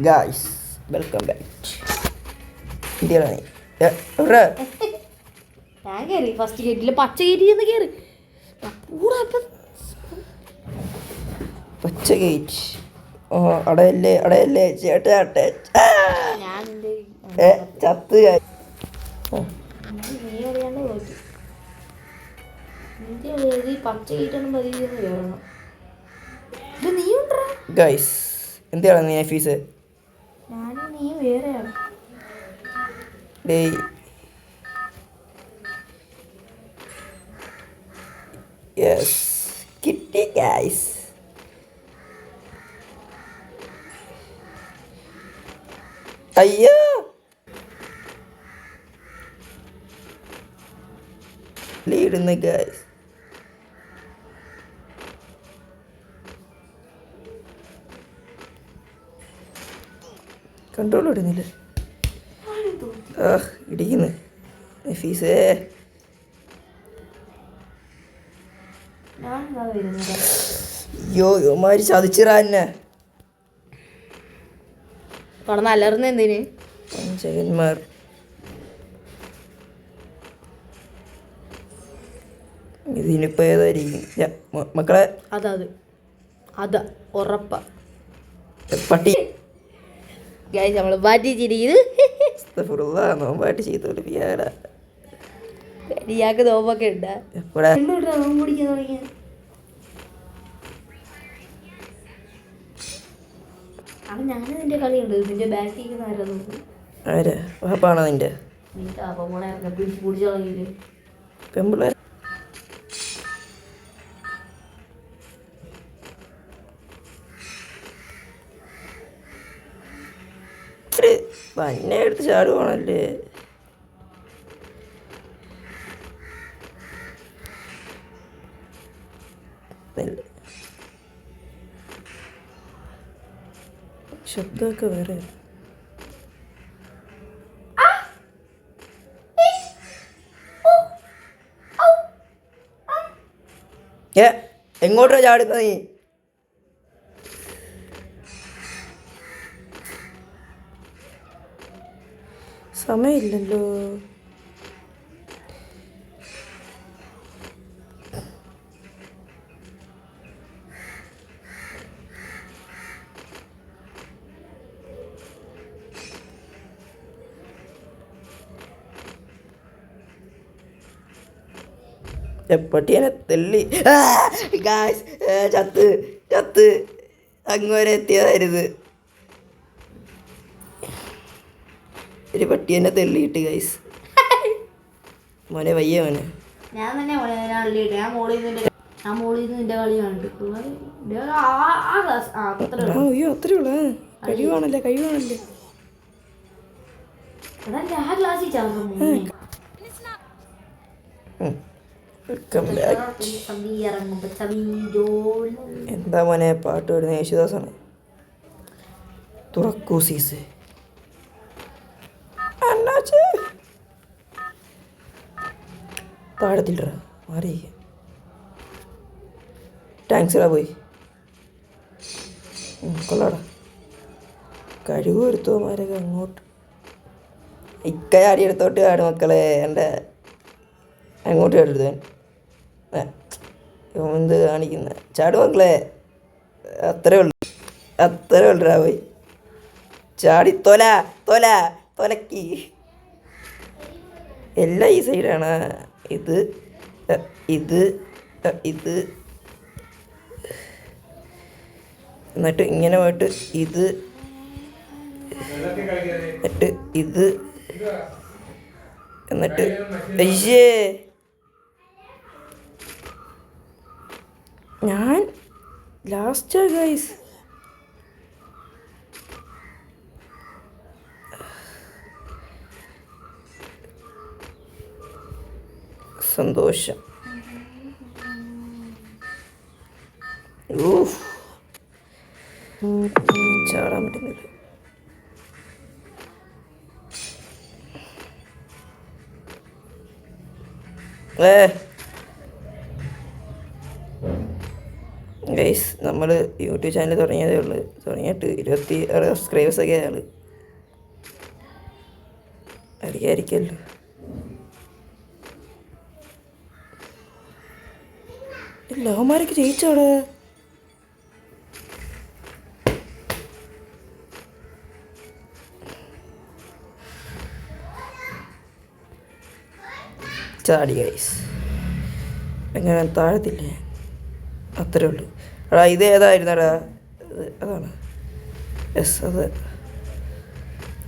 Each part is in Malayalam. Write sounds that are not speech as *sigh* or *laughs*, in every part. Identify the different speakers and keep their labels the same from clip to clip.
Speaker 1: ഗായ്സ് വെൽക്കം ബാക്ക് ഇന്ത്യയിലാണ്
Speaker 2: ഞാൻ കയറി ഫസ്റ്റ് ഗേറ്റിൽ പച്ച ഗേറ്റിൽ നിന്ന് കയറി
Speaker 1: പച്ച ഗേറ്റ് ഓ അടയല്ലേ അടയല്ലേ ചേട്ടാ ഏ ചത്ത്
Speaker 2: പച്ച ഗേറ്റാണ് പതിവ്
Speaker 1: ഗൈസ് എന്തിനാണ് നീ ഫീസ്
Speaker 2: വേറെയാണ്.
Speaker 1: ഡേയ് യെസ് കിട്ടി ഗൈസ് അയ്യോ. ലീടുന്നു ഗൈസ് കൺട്രോൾ ഇടുന്നില്ല. ഇടിക്കുന്നു. ഫീസേ.
Speaker 2: ഞാൻ എന്താ വരുന്നത്
Speaker 1: അയ്യോ യോമാര് ചതിച്ചിറാ എന്നെ
Speaker 2: കടന്ന് അലർന്ന എന്തിന്?
Speaker 1: പഞ്ചകന്മാർ. ഇതിനിപ്പോ ഏതായിരിക്കും? മക്കളെ.
Speaker 2: അതാ അത്. അതാ ഉറപ്പാ.
Speaker 1: പട്ടി.
Speaker 2: ഗൈസ് നമ്മൾ പറ്റിച്ചിരിക്കുന്നത്
Speaker 1: ഫുറുള്ള നോമ്പായിട്ട് ചെയ്തു
Speaker 2: ഇയാൾക്ക് നോമ്പൊക്കെ ഉണ്ടാ നിന്റെ കളിയുണ്ട്. നിന്റെ ബാക്കിൽ ആരാ
Speaker 1: ആരാ? നിന്റെ? പെമ്പിള്ളേർ തന്നെ എടുത്ത് ചാടുവാണല്ലേ? പോണല്ലേ ശബ്ദമൊക്കെ വേറെ. ഏ എങ്ങോട്ടാ ചാടുന്നത് നീ? സമയമില്ലല്ലോ. പട്ടിയനെ guys, ഏ, ചത്ത് ചത്ത്. അങ്ങ് വരെ എത്തിയതായിരുന്നു. ഒരു പട്ടി എന്നെ തെള്ളിയിട്ട് ഗൈസ് മോനെ വയ്യ മോനെ.
Speaker 2: ഞാൻ തന്നെ കളിയിട്ട് ഞാൻ മോളിൽ നിന്ന് ഞാൻ മോളിൽ നിന്ന് നിന്റെ കളി കണ്ടിട്ട് ആ ക്ലാസ് ആ അത്ര
Speaker 1: അയ്യോ അത്രേ ഉള്ളൂ. ആ, കഴിവാണല്ലേ കഴിവാണല്ലേ. എന്താ മോനെ പാട്ട് വരുന്ന യേശുദാസാണ് തുറക്കൂ സീസ് താഴത്തില്ല മാറി ടാങ്ക്സ് ഇടാ പോയി കൊള്ളാടാ. കഴിവ് എടുത്തോമാരൊക്കെ അങ്ങോട്ട്. ഇക്ക ചാടി എടുത്തോട്ട് കാട് മക്കളെ എന്റെ അങ്ങോട്ട് ഇവൻ എന്ത് കാണിക്കുന്ന? ചാട് മക്കളെ അത്രേ ഉള്ളു. അത്രേ ഉള്ളു പോയി ചാടി തൊല തൊല തൊലക്കി. എല്ലാം ഈ സൈഡാണ് ഇത് ഇത് ഇത്. എന്നിട്ട് ഇങ്ങനെ പോയിട്ട് ഇത് എന്നിട്ട് ഇത് എന്നിട്ട് അയ്യേ. ഞാൻ ലാസ്റ്റ് ഗൈസ് സന്തോഷം. ചാടാൻ പറ്റുന്നില്ല. ഏ. ഗൈസ് നമ്മൾ യൂട്യൂബ് ചാനൽ തുടങ്ങിയതേ ഉള്ളൂ. തുടങ്ങിയിട്ട് ഇരുപത്തി ആറ് സബ്സ്ക്രൈബേഴ്സൊക്കെ ആയാൾ അറിയായിരിക്കല്ലോ ഇല്ല ജയിച്ചോട് ചാടി ഗൈസ് എങ്ങനെ താഴത്തില്ലേ? അത്രേ ഉള്ളൂ. എടാ ഇത് ഏതായിരുന്നടാ? അതാണ്. യെസ് അത്.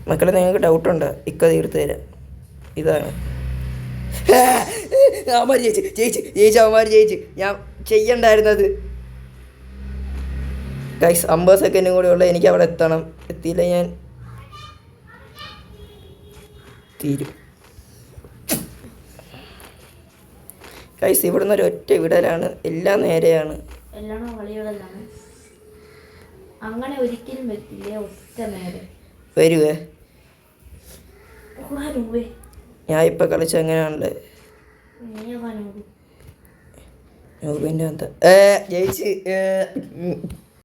Speaker 1: മക്കളെ നിങ്ങൾക്ക് ഡൗട്ടുണ്ട് ഇക്ക തീർത്ത് തരാം. ഇതാണ്. *laughs* അവന്മാർ ജയിച്ച് ജയിച്ച് ജയിച്ച് അവന്മാർ ജയിച്ച്. ഞാൻ ചെയ്യണ്ടായിരുന്നത്. ഗൈസ് അമ്പത് സെക്കൻഡും കൂടി ഉള്ള എനിക്ക് അവിടെ എത്തണം. എത്തിയില്ല ഞാൻ? തീരും. ഗൈസ് ഇവിടുന്ന് ഒരു ഒറ്റ വിടലാണ്. എല്ലാം നേരെയാണ്.
Speaker 2: അങ്ങനെ ഒരിക്കലും വരത്തില്ല ഒറ്റ നേരെ.
Speaker 1: വരുവേ. ഞാൻ ഇപ്പൊ കളിച്ച എങ്ങനെയാണല്ലേ
Speaker 2: നീ പോകാനൂവേ
Speaker 1: നോബിന്റെ എന്താ ഏ ജയിച്ച്.